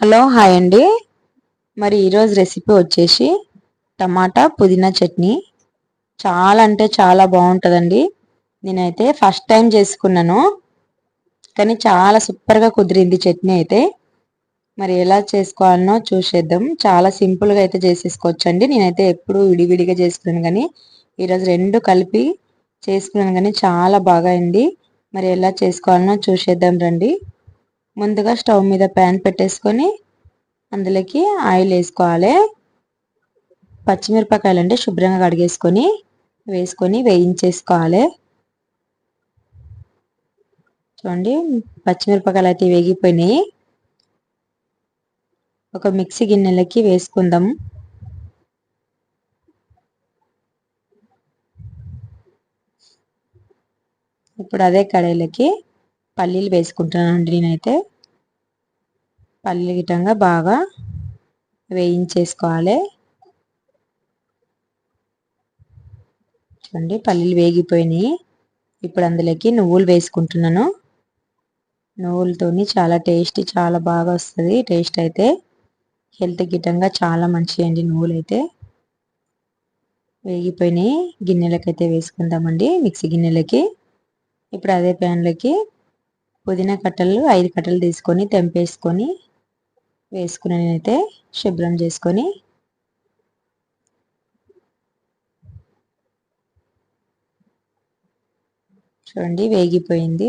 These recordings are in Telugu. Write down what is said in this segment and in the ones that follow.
హలో హాయ్ అండి. మరి ఈరోజు రెసిపీ వచ్చేసి టమాటా పుదీనా చట్నీ. చాలా అంటే చాలా బాగుంటుందండి. నేనైతే ఫస్ట్ టైం చేసుకున్నాను. కానీ చాలా సూపర్గా కుదిరింది చట్నీ అయితే. మరి ఎలా చేసుకోవాలనో చూసేద్దాం. చాలా సింపుల్గా అయితే చేసేసుకోవచ్చండి. నేనైతే ఎప్పుడు విడివిడిగా చేసుకున్నాను కానీ ఈరోజు రెండు కలిపి చేసుకున్నాను కానీ చాలా బాగా అయింది. మరి ఎలా చేసుకోవాలనో చూసేద్దాం రండి. ముందుగా స్టవ్ మీద ప్యాన్ పెట్టేసుకొని అందులోకి ఆయిల్ వేసుకోవాలి. పచ్చిమిరపకాయలు అంటే శుభ్రంగా కడిగేసుకొని వేసుకొని వేయించేసుకోవాలి. చూడండి పచ్చిమిరపకాయలు అయితే వేగిపోయినాయి. ఒక మిక్సీ గిన్నెలకి వేసుకుందాం. ఇప్పుడు అదే కడాయిలకి పల్లీలు వేసుకుంటున్నానండి నేనైతే. పల్లీలు గిట్టంగా బాగా వేయించేసుకోవాలి. చూడండి పల్లీలు వేగిపోయినాయి. ఇప్పుడు అందులోకి నువ్వులు వేసుకుంటున్నాను. నువ్వులతోని చాలా టేస్ట్ చాలా బాగా వస్తుంది. టేస్ట్ అయితే హెల్త్ గిట్టంగా చాలా మంచిదండి నువ్వులు అయితే వేగిపోయినాయి. గిన్నెలకైతే వేసుకుందామండి మిక్సీ గిన్నెలకి. ఇప్పుడు అదే ప్యాన్లోకి పుదీనా కట్టలు ఐదు కట్టలు తీసుకొని తెంపేసుకొని వేసుకుని నేనైతే శుభ్రం చేసుకొని చూడండి వేగిపోయింది.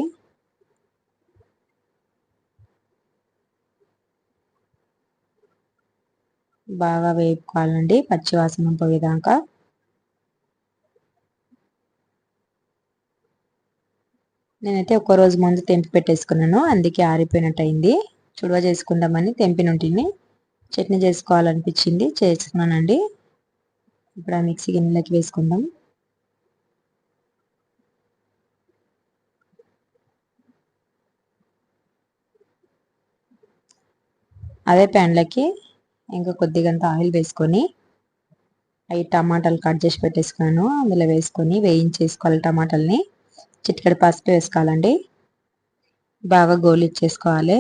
బాగా వేపుకోవాలండి పచ్చివాసన పోయేదాకా. నేనైతే ఒక రోజు ముందు తెంపి పెట్టేసుకున్నాను. అందుకే ఆరిపోయినట్టు అయింది చుడవ చేసుకుందామని తెంపినుంటిని చట్నీ చేసుకోవాలనిపించింది. చేసుకున్నానండి ఇప్పుడు ఆ మిక్సీ గిన్నెలోకి వేసుకుందాం. అదే ప్యాన్లకి ఇంకా కొద్దిగంత ఆయిల్ వేసుకొని అవి టమాటాలు కట్ చేసి పెట్టేసుకున్నాను. అందులో వేసుకొని వేయించేసుకోవాలి టమాటాలని. చిటికెడు పసుపు వేసుకోవాలండి. బాగా గోలిచ్చేసుకోవాలి.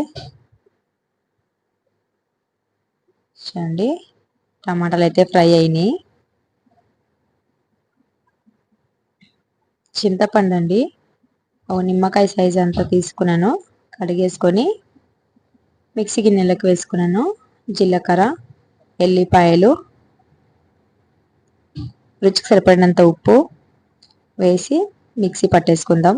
చూడండి టమాటాలు అయితే ఫ్రై అయినాయి. చింతపండు అండి. ఒక నిమ్మకాయ సైజ్ అంతా తీసుకున్నాను. కడిగేసుకొని మిక్సీ గిన్నెలకు వేసుకున్నాను. జీలకర్ర ఎల్లిపాయలు రుచికి సరిపడినంత ఉప్పు వేసి మిక్సీ పట్టేసుకుందాం.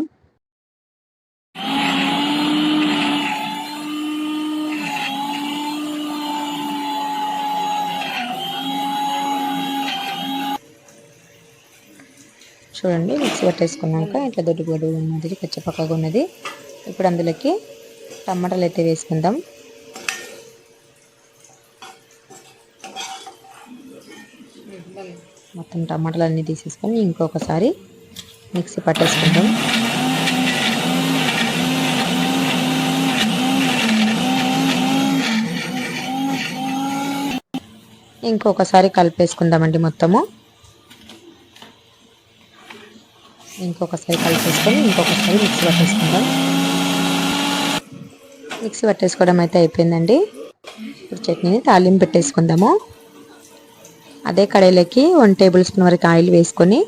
చూడండి మిక్సీ పట్టేసుకున్నాక ఇట్లా దొడ్డు గొడ్డు ఉన్నది పచ్చపక్కగా ఉన్నది. ఇప్పుడు అందులోకి టమాటాలు అయితే వేసుకుందాం. మొత్తం టమాటాలు అన్నీ తీసేసుకొని ఇంకొకసారి మిక్సీ పట్టేసుకుంటాం. ఇంకొకసారి కలిపేసుకుందామండి మొత్తము. ఇంకొకసారి కలిపేసుకొని ఇంకొకసారి మిక్సీ పట్టేసుకుందాం. మిక్సీ పట్టేసుకోవడం అయితే అయిపోయిందండి. ఇప్పుడు చట్నీని తాలింపు పెట్టేసుకుందాము. అదే కడాయిలోకి వన్ టేబుల్ స్పూన్ వరకు ఆయిల్ వేసుకొని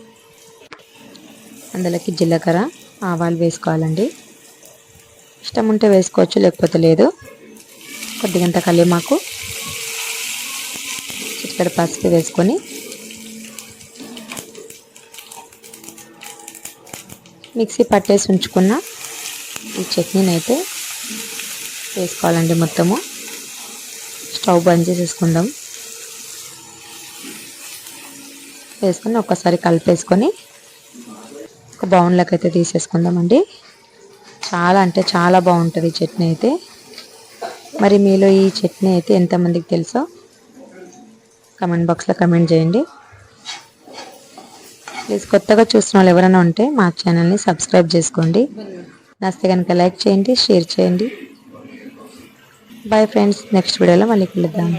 అందులోకి జీలకర్ర ఆవాలు వేసుకోవాలండి. ఇష్టం ఉంటే వేసుకోవచ్చు లేకపోతే లేదు. కొద్దిగంత కలిమాకు చిటికడ పసుపు వేసుకొని మిక్సీ పట్టేసి ఉంచుకున్న ఈ చట్నీని అయితే వేసుకోవాలండి మొత్తము. స్టవ్ బంద్ చేసేసుకుందాం. వేసుకొని ఒక్కసారి కలిపేసుకొని ఒక బౌన్లోకి అయితే తీసేసుకుందామండి. చాలా అంటే చాలా బాగుంటుంది చట్నీ అయితే. మరి మీలో ఈ చట్నీ అయితే ఎంతమందికి తెలుసో కమెంట్ బాక్స్లో కమెంట్ చేయండి. ప్లీజ్ కొత్తగా చూసిన వాళ్ళు ఎవరైనా ఉంటే మా ఛానల్ని సబ్స్క్రైబ్ చేసుకోండి. నస్తే కనుక లైక్ చేయండి షేర్ చేయండి. బాయ్ ఫ్రెండ్స్ నెక్స్ట్ వీడియోలో మళ్ళీ కలుద్దాం.